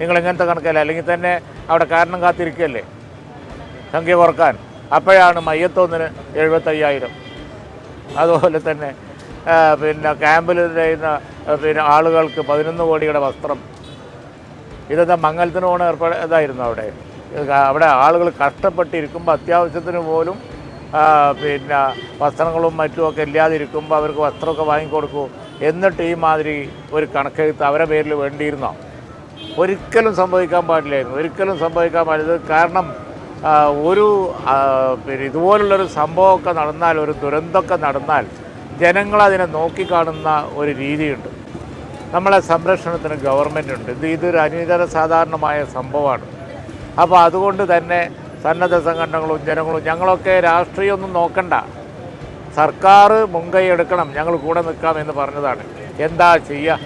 നിങ്ങൾ ഇങ്ങനത്തെ കണക്കല്ല? അല്ലെങ്കിൽ തന്നെ അവിടെ കാരണം കാത്തിരിക്കുകയല്ലേ സംഖ്യ കുറയ്ക്കാൻ. അപ്പോഴാണ് മയ്യത്തൊന്നിന് എഴുപത്തയ്യായിരം. അതുപോലെ തന്നെ പിന്നെ ക്യാമ്പിൽ ചെയ്യുന്ന പിന്നെ ആളുകൾക്ക് പതിനൊന്ന് കോടിയുടെ വസ്ത്രം. ഇതെന്താ മംഗലത്തിന് പോണ ഇതായിരുന്നു അവിടെ. അവിടെ ആളുകൾ കഷ്ടപ്പെട്ടിരിക്കുമ്പോൾ അത്യാവശ്യത്തിന് പോലും പിന്നെ വസ്ത്രങ്ങളും മറ്റുമൊക്കെ ഇല്ലാതിരിക്കുമ്പോൾ അവർക്ക് വസ്ത്രമൊക്കെ വാങ്ങിക്കൊടുക്കൂ. എന്നിട്ട് ഈ മാതിരി ഒരു കണക്കെഴുത്ത് അവരുടെ പേരിൽ വേണ്ടിയിരുന്നോ? ഒരിക്കലും സംഭവിക്കാൻ പാടില്ലായിരുന്നു. ഒരിക്കലും സംഭവിക്കാൻ പാടില്ല. കാരണം ഒരു പിന്നെ ഇതുപോലുള്ളൊരു സംഭവമൊക്കെ നടന്നാൽ ഒരു ദുരന്തമൊക്കെ നടന്നാൽ ജനങ്ങളതിനെ നോക്കിക്കാണുന്ന ഒരു രീതിയുണ്ട്. നമ്മളെ സംരക്ഷണത്തിന് ഗവൺമെന്റ് ഉണ്ട് ഇത് ഇതൊരു അനിതര സാധാരണമായ സംഭവമാണ്. അപ്പോൾ അതുകൊണ്ട് തന്നെ സന്നദ്ധ സംഘടനകളും ജനങ്ങളും ഞങ്ങളൊക്കെ രാഷ്ട്രീയമൊന്നും നോക്കണ്ട. സർക്കാർ മുൻകൈ എടുക്കണം. ഞങ്ങൾ കൂടെ നിൽക്കാം എന്ന് പറഞ്ഞതാണ്. എന്താ ചെയ്യുക?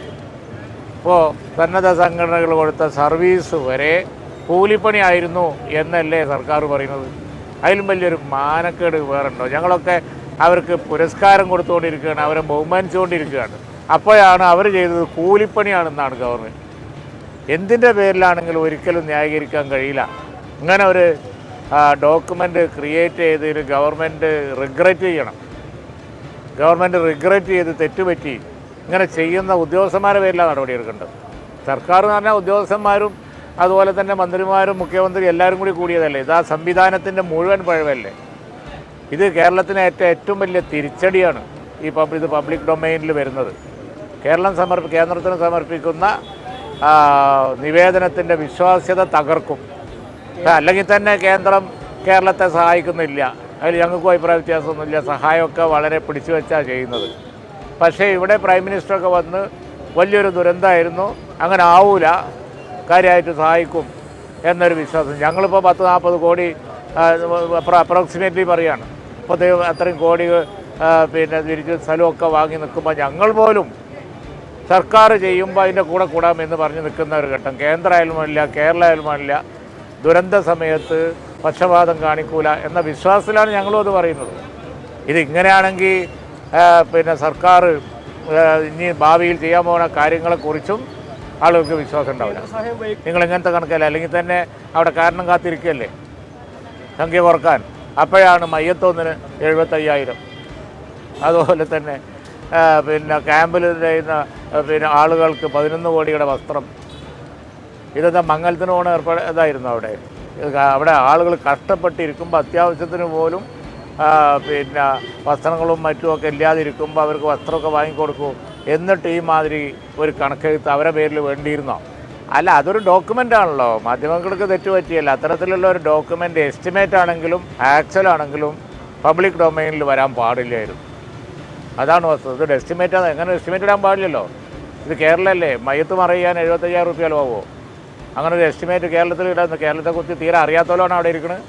ഇപ്പോൾ സന്നദ്ധ സംഘടനകൾ കൊടുത്ത സർവീസ് വരെ കൂലിപ്പണിയായിരുന്നു എന്നല്ലേ സർക്കാർ പറയുന്നത്? അതിലും വലിയൊരു മാനക്കേട് വേറുണ്ടോ? ഞങ്ങളൊക്കെ അവർക്ക് പുരസ്കാരം കൊടുത്തുകൊണ്ടിരിക്കുകയാണ് അവരെ ബഹുമാനിച്ചുകൊണ്ടിരിക്കുകയാണ്. അപ്പോഴാണ് അവർ ചെയ്തത് കൂലിപ്പണിയാണെന്നാണ് ഗവൺമെന്റ് എന്തിന്റെ പേരിലാണെങ്കിലും ഒരിക്കലും ന്യായീകരിക്കാൻ കഴിയില്ല. ഇങ്ങനെ ഒരു ഡോക്യുമെന്റ് ക്രിയേറ്റ് ചെയ്തതിന് ഗവൺമെന്റ് റിഗ്രറ്റ് ചെയ്യണം. ഗവൺമെന്റ് റിഗ്രറ്റ് ചെയ്ത് തെറ്റുപറ്റി ഇങ്ങനെ ചെയ്യുന്ന ഉദ്യോഗസ്ഥന്മാരുടെ പേരിലാണ് നടപടിയെടുക്കേണ്ടത് സർക്കാർ എന്ന് പറഞ്ഞാൽ ഉദ്യോഗസ്ഥന്മാരും അതുപോലെ തന്നെ മന്ത്രിമാരും മുഖ്യമന്ത്രി എല്ലാവരും കൂടി കൂടിയതല്ലേ? ഇത് ആ സംവിധാനത്തിന്റെ മുഴുവൻ പഴവല്ലേ? ഇത് കേരളത്തിന് ഏറ്റ ഏറ്റവും വലിയ തിരിച്ചടിയാണ് ഈ പബ് ഇത് പബ്ലിക് ഡൊമൈനിൽ വരുന്നത്. കേരളം സമർപ്പി കേന്ദ്രത്തിന് സമർപ്പിക്കുന്ന നിവേദനത്തിന്റെ വിശ്വാസ്യത തകർക്കും. അല്ലെങ്കിൽ തന്നെ കേന്ദ്രം കേരളത്തെ സഹായിക്കുന്നില്ല. അതിൽ ഞങ്ങൾക്കും അഭിപ്രായ വ്യത്യാസമൊന്നുമില്ല. സഹായമൊക്കെ വളരെ പിടിച്ചു വെച്ചാണ് ചെയ്യുന്നത്. പക്ഷേ ഇവിടെ പ്രൈം മിനിസ്റ്ററൊക്കെ വന്ന് വലിയൊരു ദുരന്തമായിരുന്നു. അങ്ങനെ ആവൂല. കാര്യമായിട്ട് സഹായിക്കും എന്നൊരു വിശ്വാസം. ഞങ്ങളിപ്പോൾ പത്ത് നാൽപ്പത് കോടി അപ്രോക്സിമേറ്റ്ലി പറയുകയാണ് ഇപ്പോൾ അത്രയും കോടി പിന്നെ തിരിച്ച് സ്ഥലമൊക്കെ വാങ്ങി നിൽക്കുമ്പോൾ ഞങ്ങൾ പോലും സർക്കാർ ചെയ്യുമ്പോൾ അതിന്റെ കൂടെ കൂടാമെന്ന് പറഞ്ഞ് നിൽക്കുന്ന ഒരു ഘട്ടം. കേന്ദ്ര ആയാലുമല്ല കേരള ആയാലുമല്ല ദുരന്ത സമയത്ത് പക്ഷപാതം കാണിക്കൂല എന്ന വിശ്വാസത്തിലാണ് ഞങ്ങളും അത് പറയുന്നത്. ഇതിങ്ങനെയാണെങ്കിൽ പിന്നെ സർക്കാർ ഇനി ഭാവിയിൽ ചെയ്യാൻ പോകുന്ന കാര്യങ്ങളെക്കുറിച്ചും ആളുകൾക്ക് വിശ്വാസം ഉണ്ടാവില്ല. നിങ്ങൾ ഇങ്ങനത്തെ കണക്കല്ല? അല്ലെങ്കിൽ തന്നെ അവിടെ കാരണം കാത്തിരിക്കുകയല്ലേ? സംഖ്യ കുറയ്ക്കാൻ. അപ്പോഴാണ് മയ്യത്തൊന്നിന് എഴുപത്തയ്യായിരം. അതുപോലെ തന്നെ പിന്നെ ക്യാമ്പിൽ ചെയ്യുന്ന പിന്നെ ആളുകൾക്ക് പതിനൊന്ന് കോടിയുടെ വസ്ത്രം. ഇതെന്താ മംഗലത്തിന് പോകണ ഏർപ്പാട് ഇതായിരുന്നു അവിടെ. അവിടെ ആളുകൾ കഷ്ടപ്പെട്ടിരിക്കുമ്പോൾ അത്യാവശ്യത്തിന് പോലും പിന്നെ വസ്ത്രങ്ങളും മറ്റുമൊക്കെ ഇല്ലാതിരിക്കുമ്പോൾ അവർക്ക് വസ്ത്രമൊക്കെ വാങ്ങിക്കൊടുക്കും. എന്നിട്ട് ഈ മാതിരി ഒരു കണക്കെഴുത്ത് അവരെ പേരിൽ വേണ്ടിയിരുന്നോ? അല്ല അതൊരു ഡോക്യുമെന്റ് ആണല്ലോ. മാധ്യമങ്ങൾക്ക് തെറ്റുപറ്റിയല്ല അത്തരത്തിലുള്ള ഒരു ഡോക്യുമെന്റ് എസ്റ്റിമേറ്റ് ആണെങ്കിലും ആക്ച്വൽ ആണെങ്കിലും പബ്ലിക് ഡൊമൈനിൽ വരാൻ പാടില്ലായിരുന്നു. അതാണ് വസ്തുത എസ്റ്റിമേറ്റ് ആണ്. എങ്ങനെ എസ്റ്റിമേറ്റ് ഇടാൻ പാടില്ലല്ലോ? ഇത് കേരളമല്ലേ മയത്ത് മറിയാൻ എഴുപത്തയ്യായിരം റുപ്യ ചിലവാകുമോ അങ്ങനെ ഒരു എസ്റ്റിമേറ്റ് കേരളത്തിൽ ഇടാൻ കേരളത്തെക്കുറിച്ച് തീരെ അറിയാത്തവരാണ് അവിടെ ഇരിക്കുന്നത്